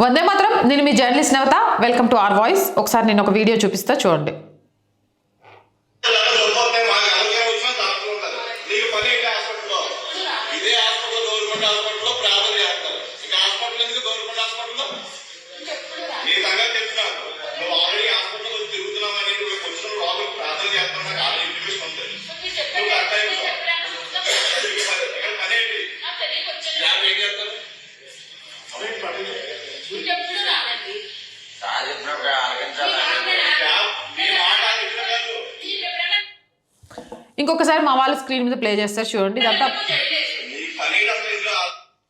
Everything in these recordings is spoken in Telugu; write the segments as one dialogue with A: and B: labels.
A: వందే మాత్రం నేను మీ journalist Navatha. Welcome to R voice. ఒకసారి నేను ఒక వీడియో చూపిస్తా చూడండి. ఇంకొకసారి మా వాళ్ళు స్క్రీన్ మీద ప్లే చేస్తారు చూడండి ఇదంతా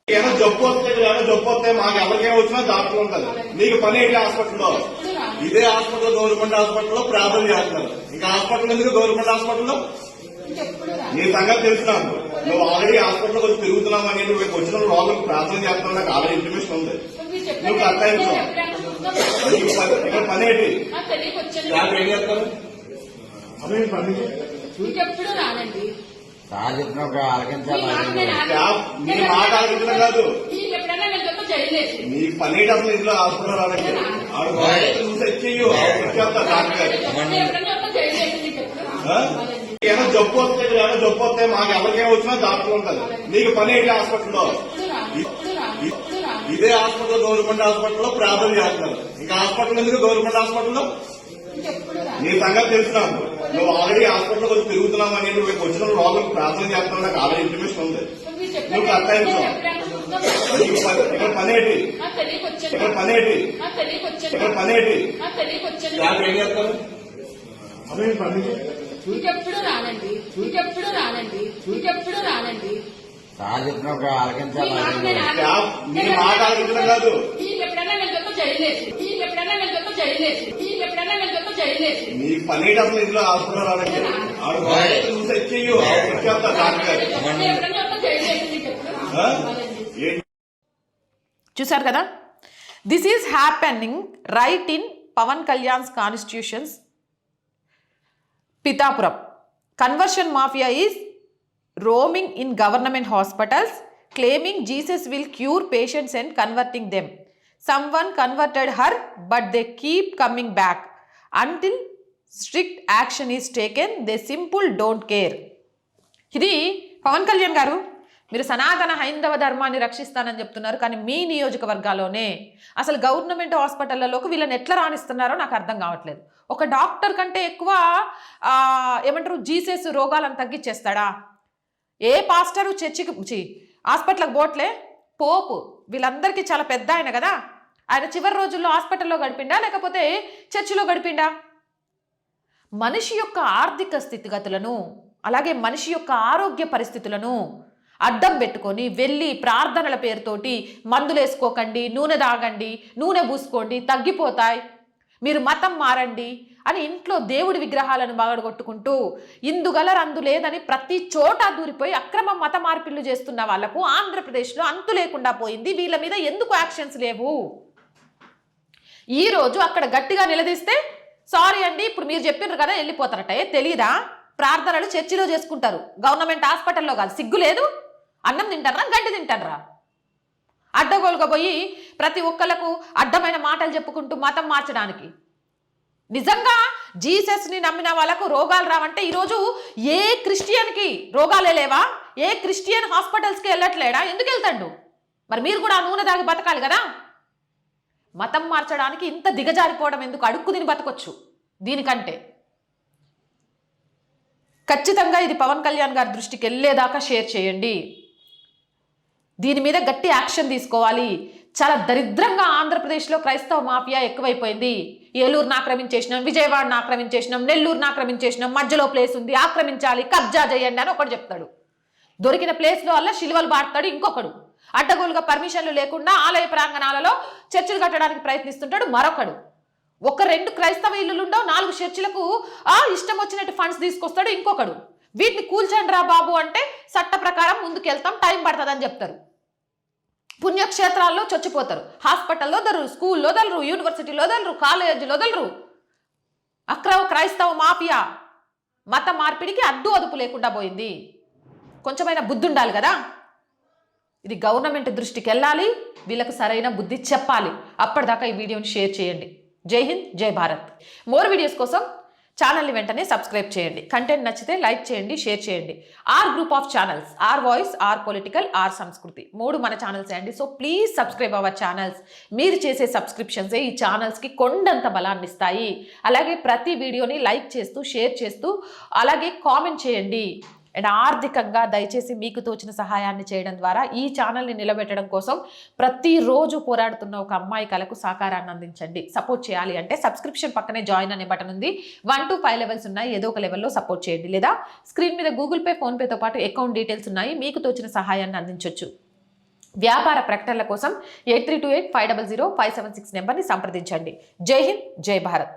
B: ఏమో జబ్బు ఏమో జబ్బు వస్తే మాకు ఎవరికైనా వచ్చినా డాక్టర్ ఉండదు నీకు పని ఏంటి? హాస్పిటల్లో ఇదే హాస్పిటల్ గవర్నమెంట్ హాస్పిటల్లో ప్రార్థన చేస్తున్నారు. ఇంకా హాస్పిటల్ ఎందుకు? గవర్నమెంట్ హాస్పిటల్లో? నీ సంగతి తెలుసు నాకు నువ్వు ఆల్రెడీ హాస్పిటల్ వచ్చి తిరుగుతున్నావు అని నువ్వు వచ్చిన లోపలికి ప్రార్థన చేస్తున్నావు నాకు ఆల్రెడీ ఇంటిమేషన్ ఉంది. నువ్వు పని- ఇక్కడ పని ఏంటి? ఏం చేస్తారు? అవేంటి పని?
C: ఇంకెప్పుడు రానండి
D: సార్ చెప్పినప్పుడు ఆలకించాలి
B: ల్యాబ్ నీ మాట ఆలోచించడం కాదు.
C: నీకు ఎప్పుడైనా నేను తప్ప చేయలేదు
B: నీ పని ఏంటి అసలు ఇందులో హాస్పిటల్ రావడానికి ఆడు నువ్వు సెట్ చెయ్యు చెప్తా డాక్టర్ గారు.
C: నేను ఎప్పుడైనా తప్ప చేయలేదు నీకు ఎప్పుడు?
B: ఆ? ఏమో జబ్బు వస్తే ఏమో జబ్బు వస్తే మాకు ఎవరికైనా వచ్చినా డాక్టర్ ఉండదు నీకు పని ఏంటి హాస్పిటల్లో? ఇదే హాస్పిటల్ గవర్నమెంట్ హాస్పిటల్లో ప్రార్థన చేస్తున్నారు. ఇంకా హాస్పిటల్ ఎందుకు గవర్నమెంట్ హాస్పిటల్లో? నీ సంగతి తెలుసు నాకు. నువ్వు ఆల్రెడీ హాస్పిటల్ వచ్చి తిరుగుతున్నావు అని నువ్వు వచ్చిన లోపలికి ప్రార్థన చేస్తున్నావు నాకు ఆల్రెడీ ఇంటిమేషన్ ఉంది. నువ్వు. నీకు పని- ఇక్కడ పని ఏంటి? ఇక్కడ పని ఏంటి? ఇక్కడ పని ఏంటి? ల్యాబ్ ఏం చేస్తారు? అవేంటి పని?
C: ఇంకెప్పుడు రానండి. ఇంకెప్పుడు రానండి. ఇంకెప్పుడు రానండి.
D: సార్ చెప్పినప్పుడు ఆలకించాలి
C: మాట
B: కాదు.
C: నీకు ఎప్పుడైనా నీకు నీకు
B: నీ పని అసలు ఇందులో హాస్పిటల్ రావడానికి ఆడు?
C: రానండి
B: ఏంటి?
A: చూసారు కదా? This is happening right in Pawan Kalyan's constitutions Pithapuram conversion mafia is roaming in government hospitals claiming Jesus will cure patients and converting them someone converted her but they keep coming back until strict action is taken they simple don't care ఇది పవన్ కళ్యాణ్ గారు మీరు సనాతన హైందవ ధర్మాన్ని రక్షిస్తానని చెప్తున్నారు కానీ మీ నియోజకవర్గాల్లోనే అసలు గవర్నమెంట్ హాస్పిటళ్ళలోకి వీళ్ళని ఎట్లా రాణిస్తున్నారో నాకు అర్థం కావట్లేదు. ఒక డాక్టర్ కంటే ఎక్కువ ఏమంటారు జీసెస్ రోగాలను తగ్గించేస్తాడా? ఏ పాస్టరు చర్చికి హాస్పిటల్కి పోట్లే? పోపు. వీళ్ళందరికీ చాలా పెద్ద ఆయన కదా. ఆయన చివరి రోజుల్లో హాస్పిటల్లో గడిపిండా? లేకపోతే చర్చిలో గడిపిండా? మనిషి యొక్క ఆర్థిక స్థితిగతులను అలాగే మనిషి యొక్క ఆరోగ్య పరిస్థితులను అడ్డం పెట్టుకొని వెళ్ళి ప్రార్థనల పేరుతోటి మందులు వేసుకోకండి నూనె తాగండి నూనె పూసుకోండి తగ్గిపోతాయి. మీరు మతం మారండి అని ఇంట్లో దేవుడి విగ్రహాలను బాగడగొట్టుకుంటూ ఇందుగలరు అందు లేదని ప్రతి చోట దూరిపోయి అక్రమ మత మార్పిళ్ళు చేస్తున్న వాళ్ళకు ఆంధ్రప్రదేశ్లో అంతు లేకుండా పోయింది. వీళ్ళ మీద ఎందుకు యాక్షన్స్ లేవు? ఈ రోజు అక్కడ గట్టిగా నిలదీస్తే సారీ అండి ఇప్పుడు మీరు చెప్పినారు కదా వెళ్ళిపోతారట. ఏ తెలీదా? ప్రార్థనలు చర్చిలో చేసుకుంటారు. గవర్నమెంట్ హాస్పిటల్లో కాదు. సిగ్గు లేదు? అన్నం తింటారా? గడ్డి తింటారా అడ్డగోలుగా పోయి ప్రతి ఒక్కళ్ళకు అడ్డమైన మాటలు చెప్పుకుంటూ మతం మార్చడానికి. నిజంగా జీసస్ని నమ్మిన వాళ్ళకు రోగాలు రావంటే ఈరోజు ఏ క్రిస్టియన్కి రోగాలే లేవా? ఏ క్రిస్టియన్ హాస్పిటల్స్కి వెళ్ళట్లేడా? ఎందుకు వెళ్తాడు? మరి మీరు కూడా ఆ నూనె దాగి బతకాలి కదా? మతం మార్చడానికి ఇంత దిగజారిపోవడం ఎందుకు? అడుక్కు దీని బతకొచ్చు దీనికంటే. ఖచ్చితంగా ఇది పవన్ కళ్యాణ్ గారి దృష్టికి వెళ్ళేదాకా షేర్ చేయండి. దీని మీద గట్టి యాక్షన్ తీసుకోవాలి. చాలా దరిద్రంగా ఆంధ్రప్రదేశ్లో క్రైస్తవ మాఫియా ఎక్కువైపోయింది. ఏలూరుని ఆక్రమించేసినాం విజయవాడను ఆక్రమించేసినాం నెల్లూరుని ఆక్రమించేసినాం మధ్యలో ప్లేస్ ఉంది ఆక్రమించాలి కబ్జా చేయండి అని ఒకడు చెప్తాడు. దొరికిన ప్లేస్లో వల్ల శిలువలు బాడతాడు ఇంకొకడు. అడ్డగోలుగా పర్మిషన్లు లేకుండా ఆలయ ప్రాంగణాలలో చర్చిలు కట్టడానికి ప్రయత్నిస్తుంటాడు మరొకడు. ఒక రెండు క్రైస్తవ ఇల్లులుండో నాలుగు చర్చిలకు ఆ ఇష్టం వచ్చినట్టు ఫండ్స్ తీసుకొస్తాడు ఇంకొకడు. వీటిని కూల్చండి రా బాబు అంటే చట్ట ప్రకారం ముందుకెళ్తాం టైం పడుతుందని చెప్తారు. పుణ్యక్షేత్రాల్లో చచ్చిపోతారు. హాస్పిటల్లో దొరరు స్కూల్లో దొరరు యూనివర్సిటీలో దొరరు కాలేజీలో దొరరు. అక్రమ క్రైస్తవ మాఫియా మత మార్పిడికి అడ్డు అదుపు లేకుండా పోయింది. కొంచెమైనా బుద్ధి ఉండాలి కదా? ఇది గవర్నమెంట్ దృష్టికి వెళ్ళాలి వీళ్ళకు సరైన బుద్ధి చెప్పాలి. అప్పటిదాకా ఈ వీడియోని షేర్ చేయండి. జై హింద్ జై భారత్. మోర్ వీడియోస్ కోసం ఛానల్ని వెంటనే సబ్స్క్రైబ్ చేయండి. కంటెంట్ నచ్చితే లైక్ చేయండి షేర్ చేయండి. R group of channels R voice R political R Samskriti. మూడు మన ఛానల్స్ అండి. So please subscribe our channels. మీరు చేసే సబ్స్క్రిప్షన్సే ఈ ఛానల్స్కి కొండంత బలాన్ని ఇస్తాయి. అలాగే ప్రతి వీడియోని లైక్ చేస్తూ షేర్ చేస్తూ అలాగే కామెంట్ చేయండి. అండ్ ఆర్థికంగా దయచేసి మీకు తోచిన సహాయాన్ని చేయడం ద్వారా ఈ ఛానల్ని నిలబెట్టడం కోసం ప్రతిరోజు పోరాడుతున్న ఒక అమ్మాయి కళకు సహకారాన్ని అందించండి. సపోర్ట్ చేయాలి అంటే సబ్స్క్రిప్షన్ పక్కనే జాయిన్ అనే బటన్ ఉంది. వన్ టు ఫైవ్ లెవెల్స్ ఉన్నాయి. ఏదో ఒక లెవెల్లో సపోర్ట్ చేయండి. లేదా స్క్రీన్ మీద గూగుల్ పే ఫోన్పేతో పాటు అకౌంట్ డీటెయిల్స్ ఉన్నాయి. మీకు తోచిన సహాయాన్ని అందించవచ్చు వ్యాపార ప్రకటనల కోసం eight three two eight five double zero five seven six నెంబర్ని సంప్రదించండి. జై హింద్ జై భారత్.